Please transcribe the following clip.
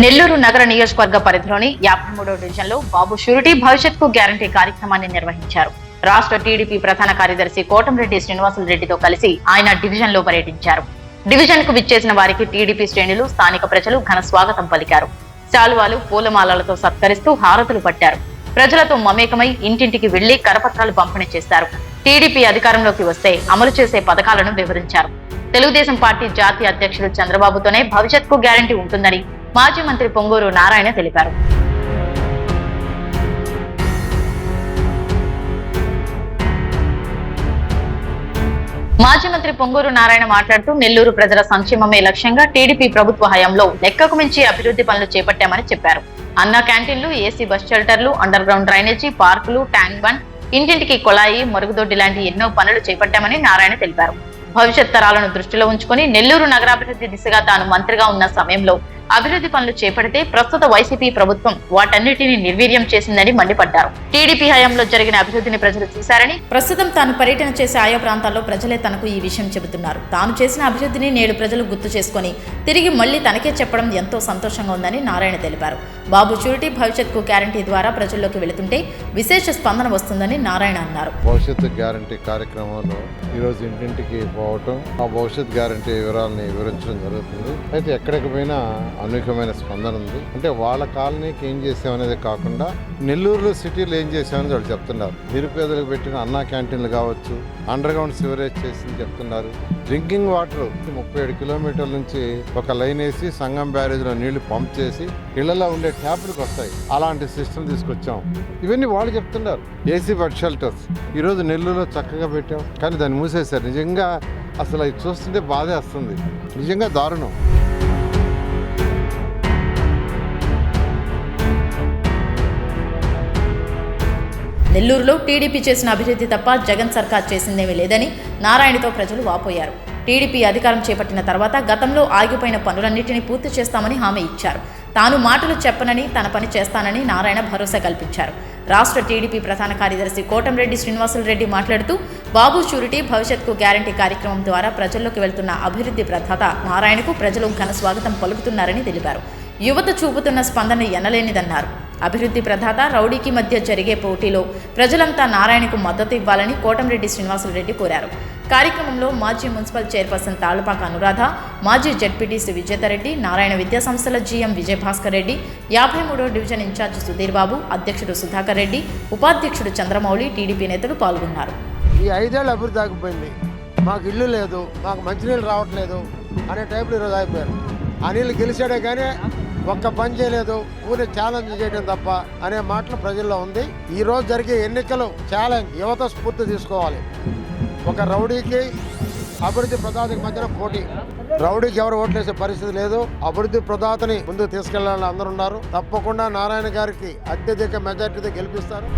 నెల్లూరు నగర నియోజకవర్గ పరిధిలోని యాభై మూడో డివిజన్లో బాబు షూరిటీ భవిష్యత్కు గ్యారంటీ కార్యక్రమాన్ని నిర్వహించారు. రాష్ట్ర టీడీపీ ప్రధాన కార్యదర్శి కోటంరెడ్డి శ్రీనివాసులు రెడ్డితో కలిసి ఆయన డివిజన్లో పర్యటించారు. డివిజన్కు విచ్చేసిన వారికి టీడీపీ శ్రేణులు స్థానిక ప్రజలు ఘన స్వాగతం పలికారు. శాలువాలు పూలమాలలతో సత్కరిస్తూ హారతులు పట్టారు. ప్రజలతో మమేకమై ఇంటింటికి వెళ్ళి కరపత్రాలు పంపిణీ చేశారు. టీడీపీ అధికారంలోకి వస్తే అమలు చేసే పథకాలను వివరించారు. తెలుగుదేశం పార్టీ జాతీయ అధ్యక్షుడు చంద్రబాబుతోనే భవిష్యత్కు గ్యారంటీ ఉంటుందని మాజీ మంత్రి పొంగూరు నారాయణ తెలిపారు. మాజీ మంత్రి పొంగూరు నారాయణ మాట్లాడుతూ నెల్లూరు ప్రజల సంక్షేమమే లక్ష్యంగా టీడీపీ ప్రభుత్వ హయాంలో లెక్కకు మించి అభివృద్ధి పనులు చేపట్టామని చెప్పారు. అన్న క్యాంటీన్లు ఏసీ బస్ షెల్టర్లు అండర్ గ్రౌండ్ డ్రైనేజీ పార్కులు ట్యాంక్ బండ్ ఇంటింటికి కొళాయి మరుగుదొడ్డి లాంటి ఎన్నో పనులు చేపట్టామని నారాయణ తెలిపారు. భవిష్యత్ తరాలను దృష్టిలో ఉంచుకొని నెల్లూరు నగరాభివృద్ధి దిశగా తాను మంత్రిగా ఉన్న సమయంలో అభివృద్ధి పనులు చేపడితే ప్రస్తుత వైసీపీ ప్రభుత్వం వాటన్నిటిని నిర్వీర్యం చేసిందని మండిపడ్డారు. టీడీపీ హయాంలో జరిగిన అభివృద్ధిని ప్రజలు చూశారని ప్రస్తుతం తాను పర్యటన చేసే ఆయా ప్రాంతాల్లో ప్రజలే తనకు ఈ విషయం చెబుతున్నారు. తాను చేసిన అభివృద్ధిని నేడు ప్రజలు గుర్తు చేసుకొని తిరిగి మళ్ళీ తనకే చెప్పడం ఎంతో సంతోషంగా ఉందని నారాయణ తెలిపారు. బాబు షూరిటీ భవిష్యత్కు గ్యారంటీ ద్వారా ప్రజల్లోకి వెళుతుంటే విశేష స్పందన వస్తుందని నారాయణ అన్నారు. భవిష్యత్తు గ్యారంటీ కార్యక్రమంలో ఈరోజు ఇంటింటికి పోవటం ఆ భవిష్యత్ గ్యారంటీ వివరాలని వివరించడం జరుగుతుంది. అయితే ఎక్కడికి పోయినా అనూహ్యమైన స్పందన ఉంది. అంటే వాళ్ళ కాలనీకి ఏం చేసామనేది కాకుండా నెల్లూరులో సిటీలో ఏం చేసామని వాళ్ళు చెప్తున్నారు. నిరుపేదలకు పెట్టిన అన్నా క్యాంటీన్లు కావచ్చు అండర్ గ్రౌండ్ సివరేజ్ చేసింది చెప్తున్నారు. డ్రింకింగ్ వాటర్ ముప్పై ఏడు కిలోమీటర్ల నుంచి ఒక లైన్ వేసి సంగం బ్యారేజ్లో నీళ్ళు పంప్ చేసి ఇళ్ళలో ఉండే ట్యాప్లకు వస్తాయి. అలాంటి సిస్టమ్ తీసుకొచ్చాం. ఇవన్నీ వాళ్ళు చెప్తున్నారు. AC bed shelters. ఈరోజు నెల్లూరులో చక్కగా పెట్టాం. కానీ దాన్ని మూసేశారు. నిజంగా అసలు అవి చూస్తుంటే బాధే వస్తుంది నిజంగా దారుణం. నెల్లూరులో టీడీపీ చేసిన అభివృద్ధి తప్ప జగన్ సర్కార్ చేసిందేమీ లేదని నారాయణతో ప్రజలు వాపోయారు. టీడీపీ అధికారం చేపట్టిన తర్వాత గతంలో ఆగిపోయిన పనులన్నింటినీ పూర్తి చేస్తామని హామీ ఇచ్చారు. తాను మాటలు చెప్పనని తన పని చేస్తానని నారాయణ భరోసా కల్పించారు. రాష్ట్ర టీడీపీ ప్రధాన కార్యదర్శి కోటంరెడ్డి శ్రీనివాసులు రెడ్డి మాట్లాడుతూ బాబు షూరిటీ భవిష్యత్కు గ్యారంటీ కార్యక్రమం ద్వారా ప్రజల్లోకి వెళ్తున్న అభివృద్ధి ప్రదాత నారాయణకు ప్రజలు ఘన స్వాగతం పలుకుతున్నారని తెలిపారు. యువత చూపుతున్న స్పందన ఎనలేనిదన్నారు. అభివృద్ధి ప్రదాత రౌడీకి మధ్య జరిగే పోటీలో ప్రజలంతా నారాయణకు మద్దతు ఇవ్వాలని కోటంరెడ్డి శ్రీనివాసులరెడ్డి కోరారు. కార్యక్రమంలో మాజీ మున్సిపల్ చైర్పర్సన్ తాళ్ళపాక అనురాధ మాజీ జడ్పీటీసీ విజేతారెడ్డి నారాయణ విద్యా సంస్థల జీఎం విజయభాస్కర్ రెడ్డి యాభై మూడో డివిజన్ ఇన్ఛార్జ్ సుధీర్ బాబు అధ్యక్షుడు సుధాకర్ రెడ్డి ఉపాధ్యక్షుడు చంద్రమౌళి టీడీపీ నేతలు పాల్గొన్నారు. ఈ ఐదేళ్ళు అభివృద్ధి ఆగిపోయింది. మాకు ఇల్లు లేదు మాకు మంచినీళ్ళు రావట్లేదు అనే టైపులో ఈరోజు ఆగిపోయారు. ఆ నీళ్ళు గెలిచాడే కానీ ఒక్క పని చేయలేదు ఊరిని ఛాలెంజ్ చేయడం తప్ప అనే మాటలు ప్రజల్లో ఉంది. ఈ రోజు జరిగే ఎన్నికలు ఛాలెంజ్ యువత స్ఫూర్తి తీసుకోవాలి. ఒక రౌడీకి అభివృద్ధి ప్రదాతకి మధ్యన పోటీ. రౌడీకి ఎవరు ఓట్లేసే పరిస్థితి లేదు. అభివృద్ధి ప్రదాతని ముందుకు తీసుకెళ్ళాలని అందరున్నారు తప్పకుండా నారాయణ గారికి అత్యధిక మెజార్టీతో గెలిపిస్తారు.